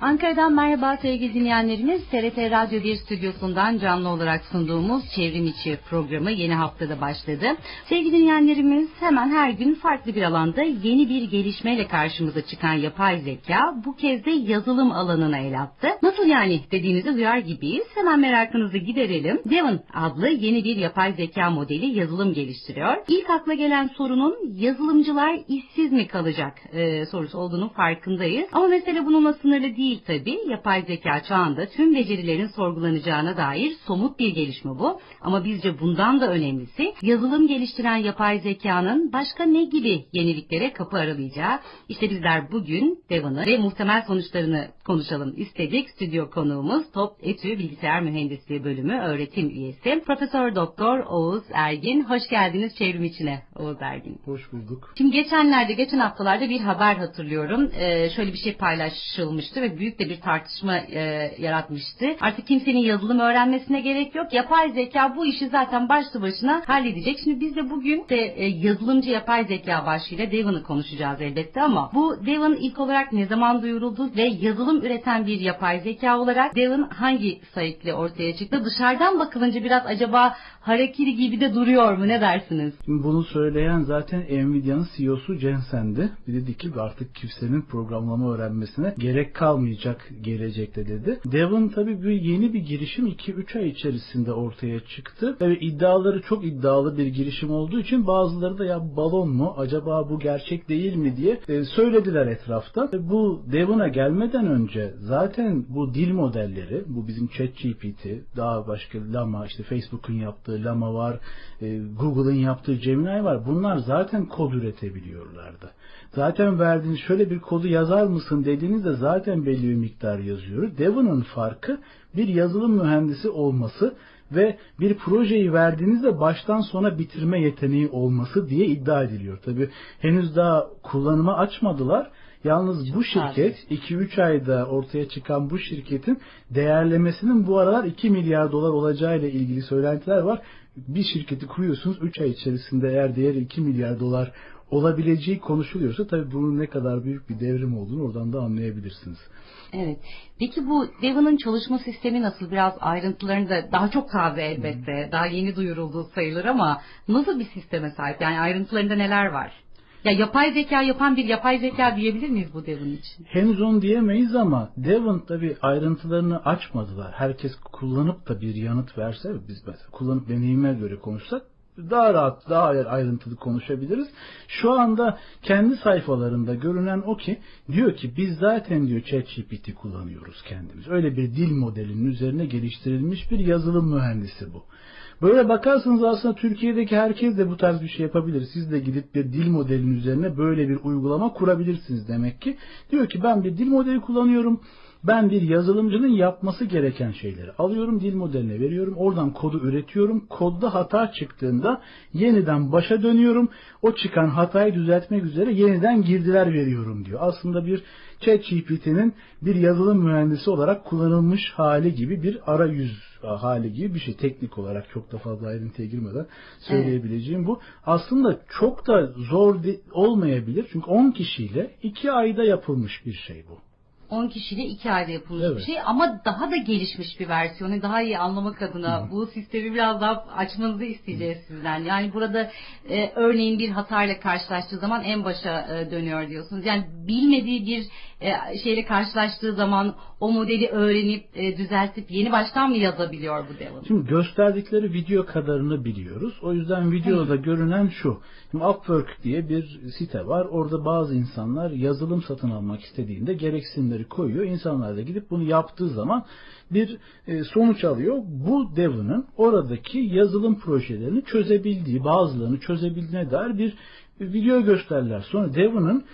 Ankara'dan merhaba sevgili dinleyenlerimiz. TRT Radyo 1 stüdyosundan canlı olarak sunduğumuz Çevrim İçi programı yeni haftada başladı. Sevgili dinleyenlerimiz hemen her gün farklı bir alanda yeni bir gelişmeyle karşımıza çıkan yapay zeka bu kez de yazılım alanına el attı. Nasıl yani dediğinizi duyar gibiyiz. Hemen merakınızı giderelim. Devon adlı yeni bir yapay zeka modeli yazılım geliştiriyor. İlk akla gelen sorunun yazılımcılar işsiz mi kalacak e, sorusu olduğunu farkındayız. Ama mesele bununla sınırlı değil tabii. Yapay zeka çağında tüm becerilerin sorgulanacağına dair somut bir gelişme bu. Ama bizce bundan da önemlisi yazılım geliştiren yapay zekanın başka ne gibi yeniliklere kapı aralayacağı. İşte bizler bugün Devon'ı ve muhtemel sonuçlarını konuşalım istedik. Stüdyo konuğumuz Top Etü Bilgisayar Mühendisliği Bölümü öğretim üyesi Profesör Doktor Oğuz Ergin. Hoş geldiniz çevrim içine Oğuz Ergin. Hoş bulduk. Şimdi geçenlerde, geçen haftalarda bir haber hatırlıyorum. Ee, şöyle bir şey paylaşılmıştı ve büyük de bir tartışma e, yaratmıştı. Artık kimsenin yazılım öğrenmesine gerek yok. Yapay zeka bu işi zaten başlı başına halledecek. Şimdi biz de bugün de e, yazılımcı yapay zeka başlığıyla Devon'ı konuşacağız elbette ama bu Devon ilk olarak ne zaman duyuruldu ve yazılım üreten bir yapay zeka olarak Devon hangi sayıkla ortaya çıktı? Dışarıdan bakılınca biraz acaba harekiri gibi de duruyor mu? Ne dersiniz? Şimdi bunu söyleyen zaten Nvidia'nın CEO'su Jensen'di. Bir dedi ki artık kimsenin programlama öğrenmesine gerek kalmayacak gelecekte dedi. Devon tabii bir yeni bir girişim 2-3 ay içerisinde ortaya çıktı. Ve iddiaları çok iddialı bir girişim olduğu için bazıları da ya balon mu acaba bu gerçek değil mi diye e, söylediler etrafta. Ve bu Devon'a gelmeden önce zaten bu dil modelleri bu bizim ChatGPT daha başka Llama işte Facebook'un yaptığı Llama var e, Google'ın yaptığı Gemini var. Bunlar zaten kod üretebiliyorlardı. Zaten verdiğiniz şöyle bir kodu yazar mısın dediğinizde zaten belli bir miktar yazıyor. Devon'un farkı bir yazılım mühendisi olması ve bir projeyi verdiğinizde baştan sona bitirme yeteneği olması diye iddia ediliyor. Tabi henüz daha kullanıma açmadılar. Yalnız bu şirket 2-3 ayda ortaya çıkan bu şirketin değerlemesinin bu aralar 2 milyar dolar olacağıyla ilgili söylentiler var. Bir şirketi kuruyorsunuz 3 ay içerisinde eğer değeri 2 milyar dolar olabileceği konuşuluyorsa tabii bunun ne kadar büyük bir devrim olduğunu oradan da anlayabilirsiniz. Evet. Peki bu Devon'ın çalışma sistemi nasıl? Biraz ayrıntılarını da daha çok taze elbette. Hmm. Daha yeni duyurulduğu sayılır ama nasıl bir sisteme sahip? Yani ayrıntılarında neler var? Ya yapay zeka yapan bir yapay zeka diyebilir miyiz bu Devon için? Henüz onu diyemeyiz ama Devon tabi ayrıntılarını açmadılar. Herkes kullanıp da bir yanıt verse biz mesela kullanıp deneyime göre konuşsak daha rahat, daha ayrıntılı konuşabiliriz. Şu anda kendi sayfalarında görünen o ki diyor ki biz zaten diyor ChatGPT kullanıyoruz kendimiz. Öyle bir dil modelinin üzerine geliştirilmiş bir yazılım mühendisi bu. Böyle bakarsanız aslında Türkiye'deki herkes de bu tarz bir şey yapabilir. Siz de gidip bir dil modelinin üzerine böyle bir uygulama kurabilirsiniz demek ki. Diyor ki ben bir dil modeli kullanıyorum. Ben bir yazılımcının yapması gereken şeyleri alıyorum, dil modeline veriyorum, oradan kodu üretiyorum. Kodda hata çıktığında yeniden başa dönüyorum. O çıkan hatayı düzeltmek üzere yeniden girdiler veriyorum diyor. Aslında bir ChatGPT'nin bir yazılım mühendisi olarak kullanılmış hali gibi bir arayüz hali gibi bir şey. Teknik olarak çok da fazla ayrıntıya girmeden söyleyebileceğim evet. bu. Aslında çok da zor olmayabilir. Çünkü 10 kişiyle 2 ayda yapılmış bir şey bu. 10 kişiyle 2 ayda yapılmış evet. bir şey ama daha da gelişmiş bir versiyonu daha iyi anlamak adına Hı. bu sistemi biraz daha açmanızı isteyeceğiz Hı. sizden. Yani burada e, örneğin bir hatayla karşılaştığı zaman en başa e, dönüyor diyorsunuz. Yani bilmediği bir e, şeyle karşılaştığı zaman o modeli öğrenip e, düzeltip yeni baştan mı yazabiliyor bu Devon? Şimdi gösterdikleri video kadarını biliyoruz. O yüzden videoda Hı. görünen şu. Şimdi Upwork diye bir site var. Orada bazı insanlar yazılım satın almak istediğinde gereksinimleri koyuyor. İnsanlar da gidip bunu yaptığı zaman bir e, sonuç alıyor. Bu Devon'ın oradaki yazılım projelerini çözebildiği, bazılarını çözebildiğine dair bir video gösterler. Sonra Devon'ın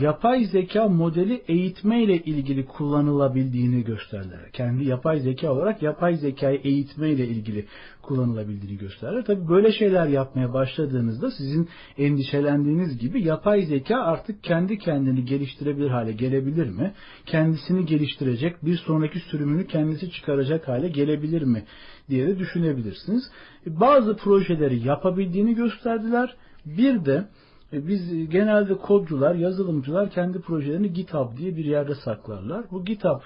yapay zeka modeli eğitme ile ilgili kullanılabildiğini gösterler. Kendi yapay zeka olarak yapay zekayı eğitme ile ilgili kullanılabildiğini gösterler. Tabii böyle şeyler yapmaya başladığınızda sizin endişelendiğiniz gibi yapay zeka artık kendi kendini geliştirebilir hale gelebilir mi? Kendisini geliştirecek, bir sonraki sürümünü kendisi çıkaracak hale gelebilir mi diye de düşünebilirsiniz. Bazı projeleri yapabildiğini gösterdiler. Bir de biz genelde kodcular, yazılımcılar kendi projelerini GitHub diye bir yerde saklarlar. Bu GitHub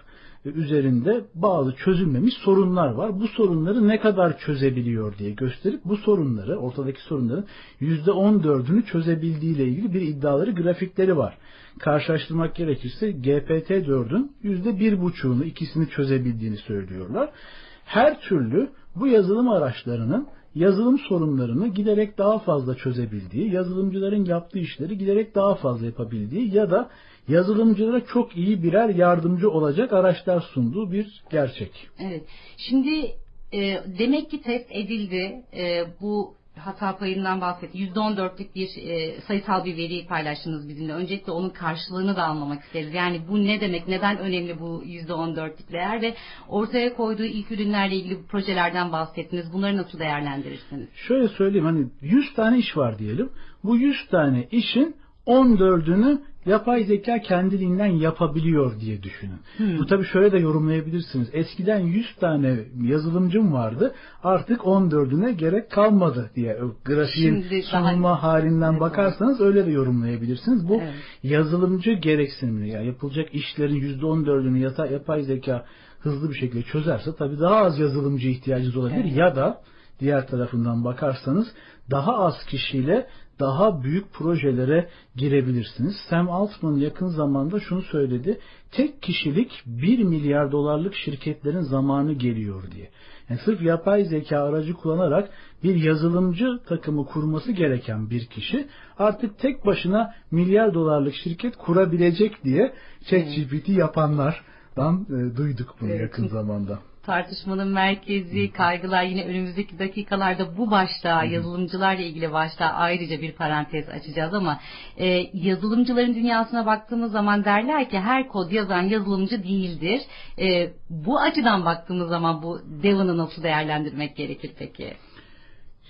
e, üzerinde bazı çözülmemiş sorunlar var. Bu sorunları ne kadar çözebiliyor diye gösterip bu sorunları, ortadaki sorunların %14'ünü çözebildiği ile ilgili bir iddiaları, grafikleri var. Karşılaştırmak gerekirse GPT-4'ün %1,5'unu, ikisini çözebildiğini söylüyorlar. Her türlü bu yazılım araçlarının yazılım sorunlarını giderek daha fazla çözebildiği, yazılımcıların yaptığı işleri giderek daha fazla yapabildiği ya da yazılımcılara çok iyi birer yardımcı olacak araçlar sunduğu bir gerçek. Evet. Şimdi e, demek ki test edildi. E, bu hata payından bahsetti. %14'lük bir e, sayısal bir veri paylaştınız bizimle. Öncelikle onun karşılığını da anlamak isteriz. Yani bu ne demek? Neden önemli bu %14'lük değer ve ortaya koyduğu ilk ürünlerle ilgili bu projelerden bahsettiniz. Bunları nasıl değerlendirirsiniz? Şöyle söyleyeyim hani 100 tane iş var diyelim. Bu 100 tane işin 14'ünü yapay zeka kendiliğinden yapabiliyor diye düşünün. Hmm. Bu tabii şöyle de yorumlayabilirsiniz. Eskiden 100 tane yazılımcım vardı. Artık 14'üne gerek kalmadı diye grafiğin Şimdi sunulma daha... halinden evet, bakarsanız öyle de yorumlayabilirsiniz. Bu evet. yazılımcı gereksinimini yani yapılacak işlerin %14'ünü yapay zeka hızlı bir şekilde çözerse tabii daha az yazılımcı ihtiyacınız olabilir evet. ya da diğer tarafından bakarsanız daha az kişiyle daha büyük projelere girebilirsiniz. Sam Altman yakın zamanda şunu söyledi. Tek kişilik 1 milyar dolarlık şirketlerin zamanı geliyor diye. Yani sırf yapay zeka aracı kullanarak bir yazılımcı takımı kurması gereken bir kişi artık tek başına milyar dolarlık şirket kurabilecek diye ChatGPT yapanlardan e, duyduk bunu yakın zamanda tartışmanın merkezi, kaygılar yine önümüzdeki dakikalarda bu başta yazılımcılarla ilgili başta ayrıca bir parantez açacağız ama e, yazılımcıların dünyasına baktığımız zaman derler ki her kod yazan yazılımcı değildir. E, bu açıdan baktığımız zaman bu Devon'ı nasıl değerlendirmek gerekir peki?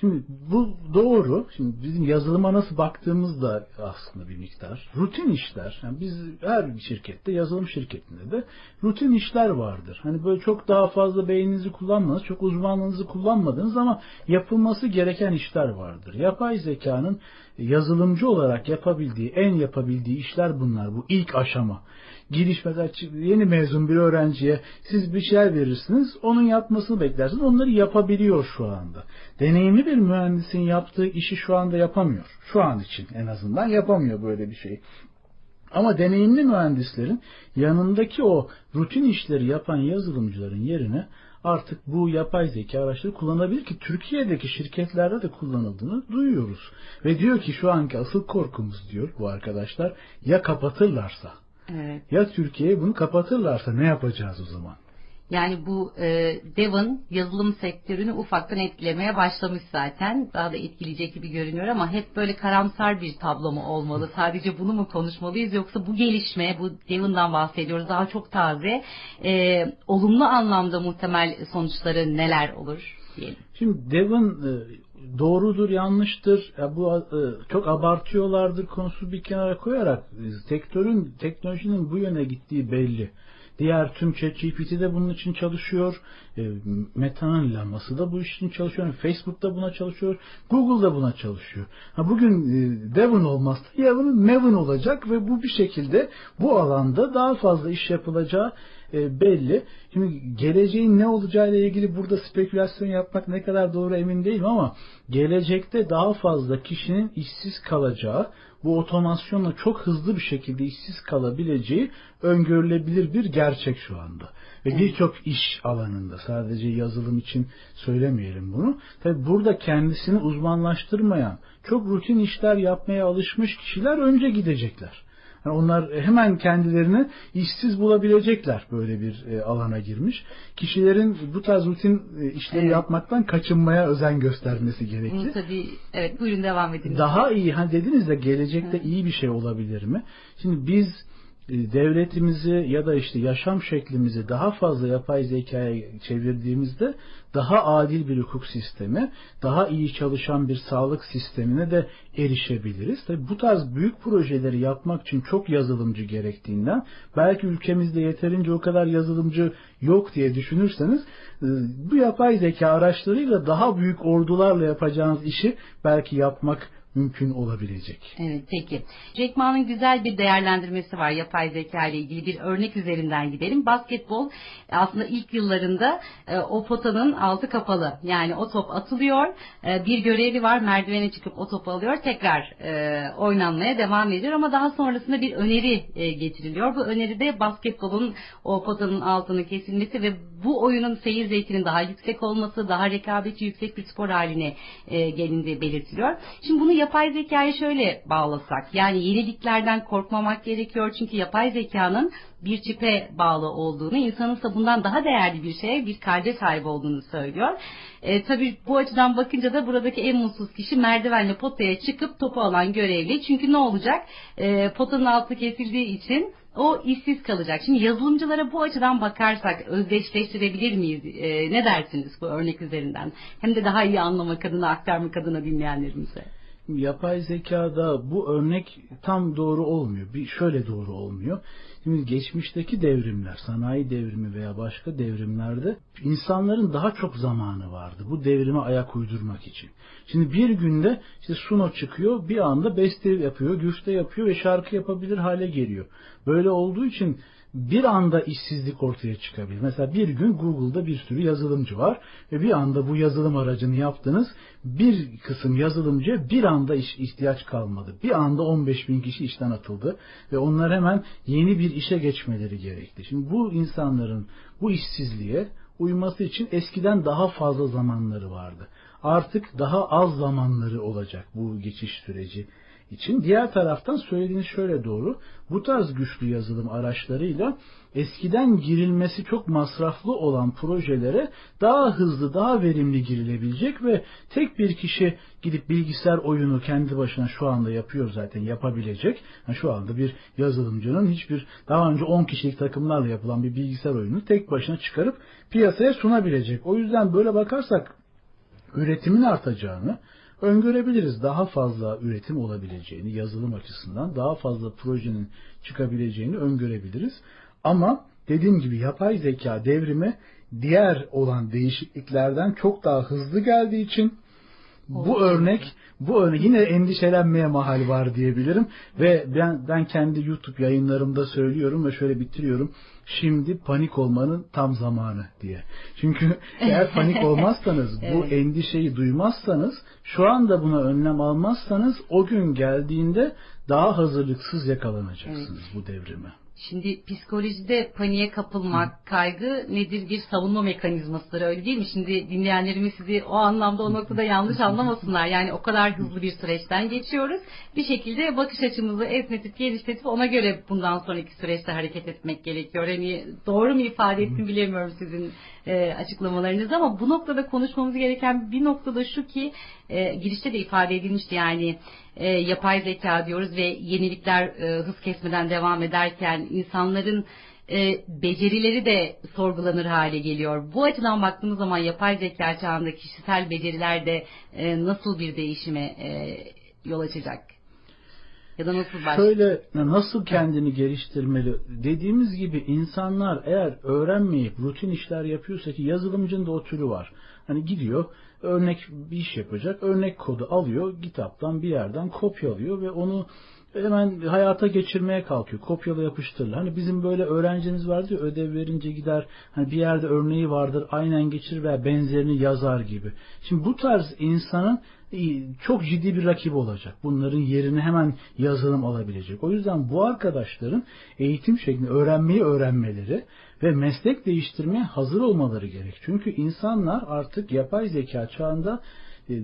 Şimdi bu doğru. Şimdi bizim yazılıma nasıl baktığımızda aslında bir miktar. Rutin işler. Yani biz her bir şirkette, yazılım şirketinde de rutin işler vardır. Hani böyle çok daha fazla beyninizi kullanmadığınız, çok uzmanlığınızı kullanmadığınız ama yapılması gereken işler vardır. Yapay zekanın yazılımcı olarak yapabildiği, en yapabildiği işler bunlar. Bu ilk aşama giriş mesela yeni mezun bir öğrenciye siz bir şeyler verirsiniz. Onun yapmasını beklersiniz. Onları yapabiliyor şu anda. Deneyimli bir mühendisin yaptığı işi şu anda yapamıyor. Şu an için en azından yapamıyor böyle bir şey. Ama deneyimli mühendislerin yanındaki o rutin işleri yapan yazılımcıların yerine artık bu yapay zeka araçları kullanabilir ki Türkiye'deki şirketlerde de kullanıldığını duyuyoruz. Ve diyor ki şu anki asıl korkumuz diyor bu arkadaşlar ya kapatırlarsa Evet. Ya Türkiye bunu kapatırlarsa ne yapacağız o zaman? Yani bu e, Devon yazılım sektörünü ufaktan etkilemeye başlamış zaten. Daha da etkileyecek gibi görünüyor ama hep böyle karamsar bir tablo mu olmalı? Sadece bunu mu konuşmalıyız yoksa bu gelişme, bu Devon'dan bahsediyoruz daha çok taze. E, olumlu anlamda muhtemel sonuçları neler olur diyelim. Şimdi Devon e, doğrudur, yanlıştır, ya bu e, çok abartıyorlardır konusu bir kenara koyarak e, sektörün, teknolojinin bu yöne gittiği belli. Diğer tüm ChatGPT de bunun için çalışıyor. E, Meta'nın laması da bu iş için çalışıyor. Facebook da buna çalışıyor. Google da buna çalışıyor. Ha, bugün e, Devon olmazsa yarın Maven olacak ve bu bir şekilde bu alanda daha fazla iş yapılacağı e, belli. Şimdi geleceğin ne olacağı ile ilgili burada spekülasyon yapmak ne kadar doğru emin değilim ama gelecekte daha fazla kişinin işsiz kalacağı, bu otomasyonla çok hızlı bir şekilde işsiz kalabileceği öngörülebilir bir gerçek şu anda. Ve birçok iş alanında sadece yazılım için söylemeyelim bunu. Tabi burada kendisini uzmanlaştırmayan, çok rutin işler yapmaya alışmış kişiler önce gidecekler. Yani onlar hemen kendilerini işsiz bulabilecekler böyle bir e, alana girmiş. Kişilerin bu tarz rutin e, işleri evet. yapmaktan kaçınmaya özen göstermesi gerekli. Bunu tabii evet buyurun devam edin. Daha iyi hani dediniz de gelecekte evet. iyi bir şey olabilir mi? Şimdi biz devletimizi ya da işte yaşam şeklimizi daha fazla yapay zekaya çevirdiğimizde daha adil bir hukuk sistemi, daha iyi çalışan bir sağlık sistemine de erişebiliriz. Tabi bu tarz büyük projeleri yapmak için çok yazılımcı gerektiğinden belki ülkemizde yeterince o kadar yazılımcı yok diye düşünürseniz e, bu yapay zeka araçlarıyla daha büyük ordularla yapacağınız işi belki yapmak mümkün olabilecek. Evet peki. Jack Ma'nın güzel bir değerlendirmesi var yapay zeka ile ilgili bir örnek üzerinden gidelim. Basketbol aslında ilk yıllarında e, o potanın altı kapalı. Yani o top atılıyor. E, bir görevi var merdivene çıkıp o topu alıyor. Tekrar e, oynanmaya devam ediyor ama daha sonrasında bir öneri e, getiriliyor. Bu öneride basketbolun o potanın altını kesilmesi ve bu oyunun seyir zevkinin daha yüksek olması, daha rekabetçi yüksek bir spor haline e, gelindiği belirtiliyor. Şimdi bunu yapay zekaya şöyle bağlasak, yani yeniliklerden korkmamak gerekiyor çünkü yapay zekanın bir çipe bağlı olduğunu, insanın ise bundan daha değerli bir şeye, bir kalbe sahip olduğunu söylüyor. E, tabii bu açıdan bakınca da buradaki en mutsuz kişi merdivenle potaya çıkıp topu alan görevli. Çünkü ne olacak? E, potanın altı kesildiği için o işsiz kalacak. Şimdi yazılımcılara bu açıdan bakarsak özdeşleştirebilir miyiz? E, ne dersiniz bu örnek üzerinden? Hem de daha iyi anlamak adına, aktarmak adına dinleyenlerimize. Yapay zekada bu örnek tam doğru olmuyor. Bir şöyle doğru olmuyor. Şimdi geçmişteki devrimler, sanayi devrimi veya başka devrimlerde insanların daha çok zamanı vardı bu devrime ayak uydurmak için. Şimdi bir günde işte Suno çıkıyor, bir anda beste yapıyor, güfte yapıyor ve şarkı yapabilir hale geliyor. Böyle olduğu için bir anda işsizlik ortaya çıkabilir. Mesela bir gün Google'da bir sürü yazılımcı var ve bir anda bu yazılım aracını yaptınız. Bir kısım yazılımcıya bir anda iş, ihtiyaç kalmadı. Bir anda 15 bin kişi işten atıldı ve onlar hemen yeni bir işe geçmeleri gerekti. Şimdi bu insanların bu işsizliğe uyması için eskiden daha fazla zamanları vardı. Artık daha az zamanları olacak bu geçiş süreci için. Diğer taraftan söylediğiniz şöyle doğru. Bu tarz güçlü yazılım araçlarıyla eskiden girilmesi çok masraflı olan projelere daha hızlı, daha verimli girilebilecek ve tek bir kişi gidip bilgisayar oyunu kendi başına şu anda yapıyor zaten yapabilecek. Yani şu anda bir yazılımcının hiçbir daha önce 10 kişilik takımlarla yapılan bir bilgisayar oyunu tek başına çıkarıp piyasaya sunabilecek. O yüzden böyle bakarsak üretimin artacağını, öngörebiliriz. Daha fazla üretim olabileceğini, yazılım açısından daha fazla projenin çıkabileceğini öngörebiliriz. Ama dediğim gibi yapay zeka devrimi diğer olan değişikliklerden çok daha hızlı geldiği için bu örnek bu örnek yine endişelenmeye mahal var diyebilirim ve ben ben kendi YouTube yayınlarımda söylüyorum ve şöyle bitiriyorum. Şimdi panik olmanın tam zamanı diye. Çünkü eğer panik olmazsanız, evet. bu endişeyi duymazsanız, şu anda buna önlem almazsanız o gün geldiğinde daha hazırlıksız yakalanacaksınız evet. bu devrime. Şimdi psikolojide paniğe kapılmak, Hı. kaygı nedir? Bir savunma mekanizmasıdır öyle değil mi? Şimdi dinleyenlerimiz sizi o anlamda o noktada yanlış anlamasınlar. Yani o kadar hızlı bir süreçten geçiyoruz. Bir şekilde bakış açımızı esnetip geliştirip ona göre bundan sonraki süreçte hareket etmek gerekiyor. Hani doğru mu ifade ettim bilemiyorum sizin e, açıklamalarınız ama bu noktada konuşmamız gereken bir noktada şu ki e, girişte de ifade edilmişti yani e, yapay zeka diyoruz ve yenilikler e, hız kesmeden devam ederken insanların e, becerileri de sorgulanır hale geliyor. Bu açıdan baktığımız zaman yapay zeka çağında kişisel beceriler de e, nasıl bir değişime e, yol açacak? Ya da nasıl başlayacak? Şöyle nasıl kendini geliştirmeli dediğimiz gibi insanlar eğer öğrenmeyip rutin işler yapıyorsa ki yazılımcının da o türü var. Hani gidiyor örnek bir iş yapacak. Örnek kodu alıyor, GitHub'dan bir yerden kopyalıyor ve onu hemen hayata geçirmeye kalkıyor. Kopyala yapıştırla. Hani bizim böyle öğrenciniz vardı ya ödev verince gider hani bir yerde örneği vardır aynen geçirir veya benzerini yazar gibi. Şimdi bu tarz insanın çok ciddi bir rakip olacak. Bunların yerini hemen yazılım alabilecek. O yüzden bu arkadaşların eğitim şeklinde öğrenmeyi öğrenmeleri ve meslek değiştirmeye hazır olmaları gerek. Çünkü insanlar artık yapay zeka çağında e,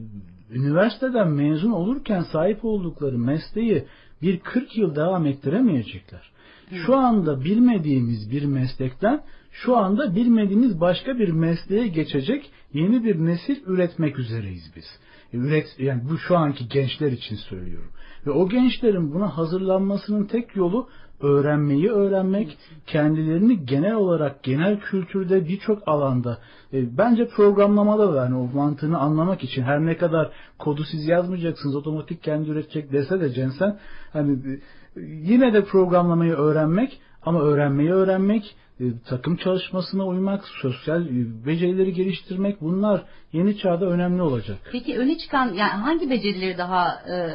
üniversiteden mezun olurken sahip oldukları mesleği bir 40 yıl devam ettiremeyecekler. Şu anda bilmediğimiz bir meslekten şu anda bilmediğimiz başka bir mesleğe geçecek yeni bir nesil üretmek üzereyiz biz. Üret yani bu şu anki gençler için söylüyorum. Ve o gençlerin buna hazırlanmasının tek yolu öğrenmeyi öğrenmek, kendilerini genel olarak genel kültürde birçok alanda e, bence programlamada da yani o mantığını anlamak için her ne kadar kodu siz yazmayacaksınız otomatik kendi üretecek dese de Censen hani e, yine de programlamayı öğrenmek Ama öğrenmeyi öğrenmek, e, takım çalışmasına uymak, sosyal e, becerileri geliştirmek bunlar yeni çağda önemli olacak. Peki öne çıkan yani hangi becerileri daha e,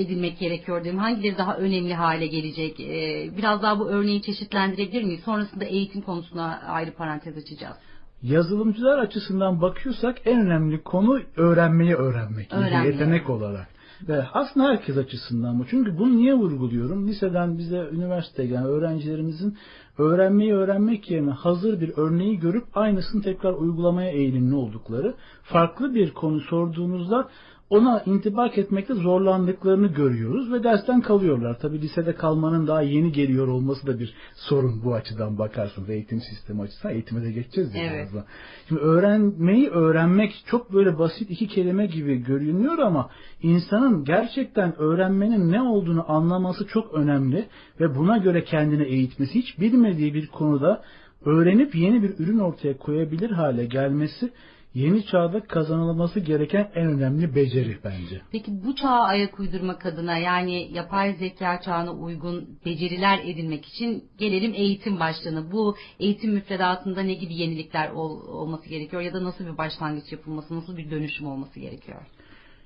edinmek gerekiyor diyeyim? Hangileri daha önemli hale gelecek? E, biraz daha bu örneği çeşitlendirebilir miyiz? Sonrasında eğitim konusuna ayrı parantez açacağız. Yazılımcılar açısından bakıyorsak en önemli konu öğrenmeyi öğrenmek. Öğrenmeyi. Yetenek olarak. Ve aslında herkes açısından bu. Çünkü bunu niye vurguluyorum? Liseden bize üniversiteye gelen öğrencilerimizin öğrenmeyi öğrenmek yerine hazır bir örneği görüp aynısını tekrar uygulamaya eğilimli oldukları, farklı bir konu sorduğunuzda ona intibak etmekte zorlandıklarını görüyoruz ve dersten kalıyorlar. Tabi lisede kalmanın daha yeni geliyor olması da bir sorun bu açıdan bakarsınız. Eğitim sistemi açısından eğitime de geçeceğiz Evet. birazdan. Şimdi öğrenmeyi öğrenmek çok böyle basit iki kelime gibi görünüyor ama insanın gerçekten öğrenmenin ne olduğunu anlaması çok önemli ve buna göre kendini eğitmesi hiç bilmediği bir konuda öğrenip yeni bir ürün ortaya koyabilir hale gelmesi yeni çağda kazanılması gereken en önemli beceri bence. Peki bu çağa ayak uydurmak adına yani yapay zeka çağına uygun beceriler edinmek için gelelim eğitim başlığına. Bu eğitim müfredatında ne gibi yenilikler ol- olması gerekiyor ya da nasıl bir başlangıç yapılması, nasıl bir dönüşüm olması gerekiyor?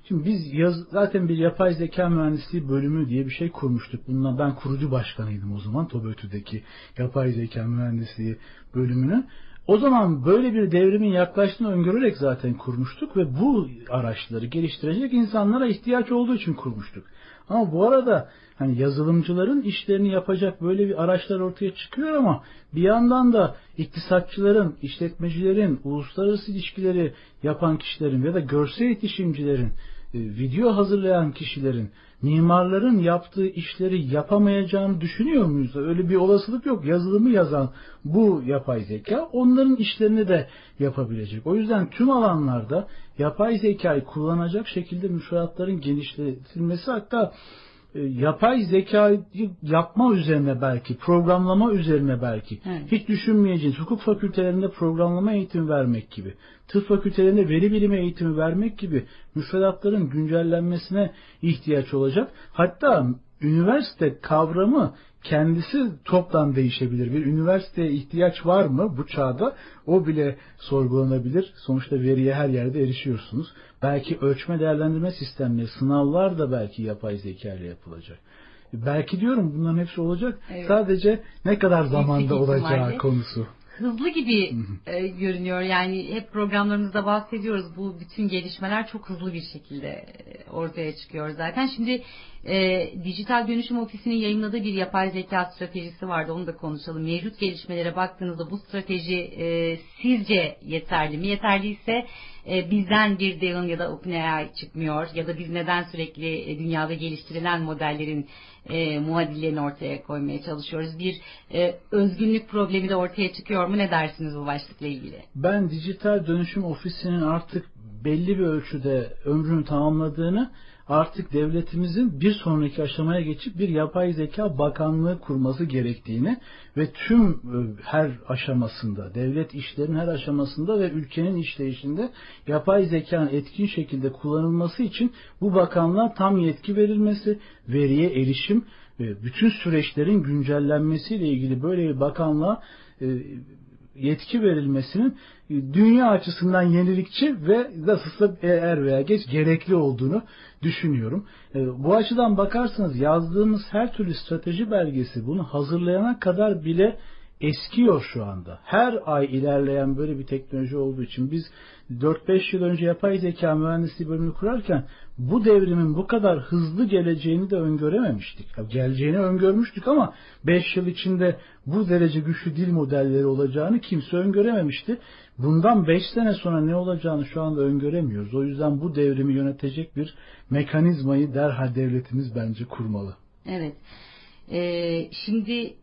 Şimdi biz yaz, zaten bir yapay zeka mühendisliği bölümü diye bir şey kurmuştuk. Bundan ben kurucu başkanıydım o zaman TOBÖTÜ'deki yapay zeka mühendisliği bölümünün. O zaman böyle bir devrimin yaklaştığını öngörerek zaten kurmuştuk ve bu araçları geliştirecek insanlara ihtiyaç olduğu için kurmuştuk. Ama bu arada hani yazılımcıların işlerini yapacak böyle bir araçlar ortaya çıkıyor ama bir yandan da iktisatçıların, işletmecilerin, uluslararası ilişkileri yapan kişilerin ya da görsel iletişimcilerin, video hazırlayan kişilerin, mimarların yaptığı işleri yapamayacağını düşünüyor muyuz? Öyle bir olasılık yok. Yazılımı yazan bu yapay zeka onların işlerini de yapabilecek. O yüzden tüm alanlarda yapay zekayı kullanacak şekilde müfredatların genişletilmesi hatta e, yapay zekayı yapma üzerine belki, programlama üzerine belki, Evet. hiç düşünmeyeceğiniz hukuk fakültelerinde programlama eğitimi vermek gibi, tıp fakültelerinde veri bilimi eğitimi vermek gibi müfredatların güncellenmesine ihtiyaç olacak. Hatta üniversite kavramı kendisi toptan değişebilir. Bir üniversiteye ihtiyaç var mı bu çağda? O bile sorgulanabilir. Sonuçta veriye her yerde erişiyorsunuz. Belki ölçme değerlendirme sistemleri, sınavlar da belki yapay zeka ile yapılacak. Belki diyorum bunların hepsi olacak. Evet. Sadece ne kadar zamanda olacağı konusu. Hızlı gibi e, görünüyor. Yani hep programlarımızda bahsediyoruz. Bu bütün gelişmeler çok hızlı bir şekilde e, ortaya çıkıyor zaten. Şimdi e, Dijital Dönüşüm Ofisi'nin yayınladığı bir yapay zeka stratejisi vardı. Onu da konuşalım. Mevcut gelişmelere baktığınızda bu strateji e, sizce yeterli mi? Yeterliyse e, bizden bir Deon ya da OpenAI çıkmıyor ya da biz neden sürekli e, dünyada geliştirilen modellerin e, muadillerini ortaya koymaya çalışıyoruz. Bir e, özgünlük problemi de ortaya çıkıyor mu? Ne dersiniz bu başlıkla ilgili? Ben dijital dönüşüm ofisinin artık belli bir ölçüde ömrünü tamamladığını artık devletimizin bir sonraki aşamaya geçip bir yapay zeka bakanlığı kurması gerektiğini ve tüm e, her aşamasında, devlet işlerinin her aşamasında ve ülkenin işleyişinde yapay zekanın etkin şekilde kullanılması için bu bakanlığa tam yetki verilmesi, veriye erişim ve bütün süreçlerin güncellenmesiyle ilgili böyle bir bakanlığa e, yetki verilmesinin dünya açısından yenilikçi ve nasılsa eğer veya geç gerekli olduğunu düşünüyorum. E, Bu açıdan bakarsanız yazdığımız her türlü strateji belgesi bunu hazırlayana kadar bile eskiyor şu anda. Her ay ilerleyen böyle bir teknoloji olduğu için biz 4-5 yıl önce yapay zeka mühendisliği bölümünü kurarken bu devrimin bu kadar hızlı geleceğini de öngörememiştik. Ya Geleceğini öngörmüştük ama 5 yıl içinde bu derece güçlü dil modelleri olacağını kimse öngörememişti. Bundan 5 sene sonra ne olacağını şu anda öngöremiyoruz. O yüzden bu devrimi yönetecek bir mekanizmayı derhal devletimiz bence kurmalı. Evet. Ee, şimdi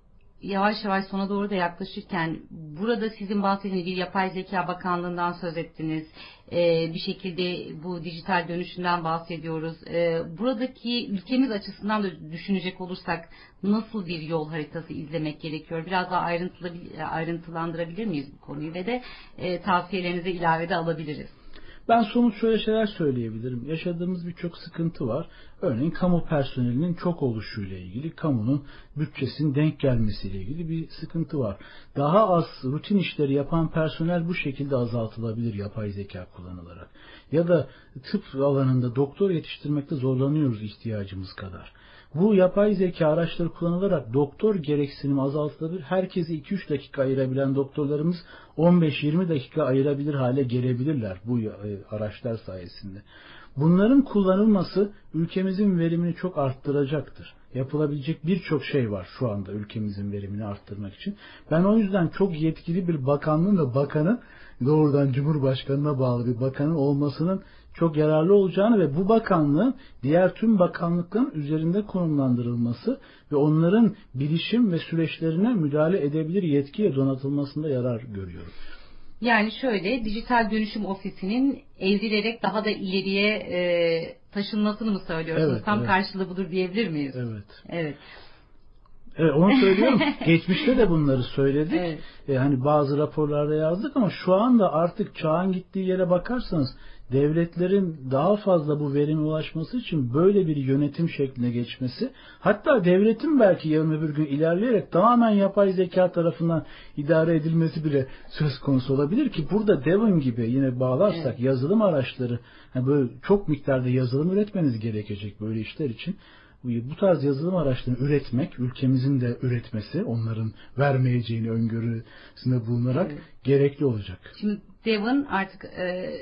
yavaş yavaş sona doğru da yaklaşırken burada sizin bahsettiğiniz bir yapay zeka bakanlığından söz ettiniz. Ee, bir şekilde bu dijital dönüşümden bahsediyoruz. Ee, buradaki ülkemiz açısından da düşünecek olursak nasıl bir yol haritası izlemek gerekiyor? Biraz daha ayrıntılı, ayrıntılandırabilir miyiz bu konuyu ve de e, tavsiyelerinize ilavede alabiliriz. Ben somut şöyle şeyler söyleyebilirim. Yaşadığımız birçok sıkıntı var. Örneğin kamu personelinin çok oluşuyla ilgili, kamunun bütçesinin denk gelmesiyle ilgili bir sıkıntı var. Daha az rutin işleri yapan personel bu şekilde azaltılabilir yapay zeka kullanılarak. Ya da tıp alanında doktor yetiştirmekte zorlanıyoruz ihtiyacımız kadar. Bu yapay zeka araçları kullanılarak doktor gereksinimi azaltılabilir. Herkese 2-3 dakika ayırabilen doktorlarımız 15-20 dakika ayırabilir hale gelebilirler bu e, araçlar sayesinde. Bunların kullanılması ülkemizin verimini çok arttıracaktır. Yapılabilecek birçok şey var şu anda ülkemizin verimini arttırmak için. Ben o yüzden çok yetkili bir bakanlığın ve bakanın doğrudan Cumhurbaşkanı'na bağlı bir bakanın olmasının çok yararlı olacağını ve bu bakanlığın diğer tüm bakanlıkların üzerinde konumlandırılması ve onların bilişim ve süreçlerine müdahale edebilir yetkiye donatılmasında yarar görüyorum. Yani şöyle dijital dönüşüm ofisinin evrilerek daha da ileriye e, taşınmasını mı söylüyorsunuz? Evet, Tam evet. karşılığı budur diyebilir miyiz? Evet. Evet. Evet onu söylüyorum. Geçmişte de bunları söyledik. Evet. E, hani bazı raporlarda yazdık ama şu anda artık çağın gittiği yere bakarsanız devletlerin daha fazla bu verime ulaşması için böyle bir yönetim şekline geçmesi hatta devletin belki yarın öbür gün ilerleyerek tamamen yapay zeka tarafından idare edilmesi bile söz konusu olabilir ki burada Devon gibi yine bağlarsak Evet. yazılım araçları yani böyle çok miktarda yazılım üretmeniz gerekecek böyle işler için bu tarz yazılım araçlarını üretmek, ülkemizin de üretmesi, onların vermeyeceğini öngörüsünde bulunarak Evet. gerekli olacak. Şimdi Devon artık e,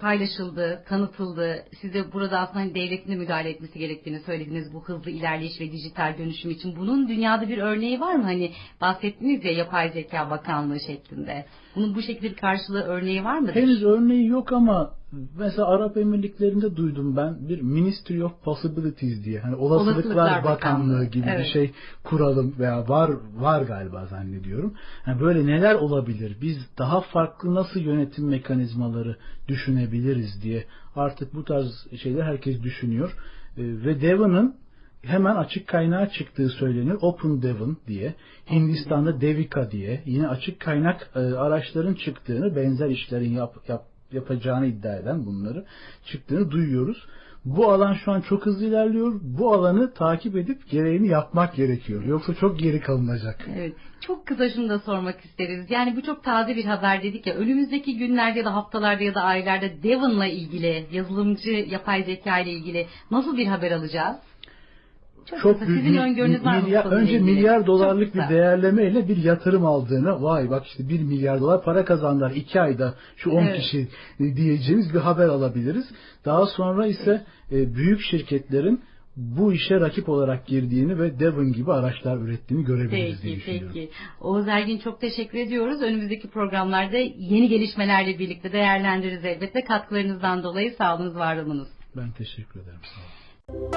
paylaşıldı, tanıtıldı. Siz de burada aslında hani devletin de müdahale etmesi gerektiğini söylediniz bu hızlı ilerleyiş ve dijital dönüşüm için. Bunun dünyada bir örneği var mı? Hani bahsettiniz ya yapay zeka bakanlığı şeklinde. Bunun bu şekilde bir karşılığı örneği var mıdır? Henüz örneği yok ama mesela Arap Emirlikleri'nde duydum ben bir Ministry of Possibilities diye hani olasılıklar, Olasılıklar Bakanlığı Bakanlığı, gibi bir evet. şey kuralım veya var var galiba zannediyorum. Yani böyle neler olabilir? Biz daha farklı nasıl yönetim mekanizmaları düşünebiliriz diye artık bu tarz şeyler herkes düşünüyor. Ee, ve Devon'ın hemen açık kaynağa çıktığı söylenir. Open Devon diye. Hindistan'da Devika diye. Yine açık kaynak e, araçların çıktığını, benzer işlerin yap, yap, yapacağını iddia eden bunları çıktığını duyuyoruz. Bu alan şu an çok hızlı ilerliyor. Bu alanı takip edip gereğini yapmak gerekiyor. Yoksa çok geri kalınacak. Evet. Çok kısa şunu da sormak isteriz. Yani bu çok taze bir haber dedik ya. Önümüzdeki günlerde ya da haftalarda ya da aylarda Devon'la ilgili, yazılımcı yapay zeka ile ilgili nasıl bir haber alacağız? Çok, büyük- Sizin öngörünüz var mı? milyar, önce ilgili? milyar dolarlık Çok bir kısa. değerlemeyle bir yatırım aldığını vay bak işte bir milyar dolar para kazandılar iki ayda şu 10 Evet. kişi diyeceğimiz bir haber alabiliriz. Daha sonra ise e, büyük şirketlerin bu işe rakip olarak girdiğini ve Devon gibi araçlar ürettiğini görebiliriz diye Peki, düşünüyorum. peki. Oğuz Ergin çok teşekkür ediyoruz. Önümüzdeki programlarda yeni gelişmelerle birlikte değerlendiririz elbette. Katkılarınızdan dolayı sağ olunuz, var olunuz. Ben teşekkür ederim. Sağ olun.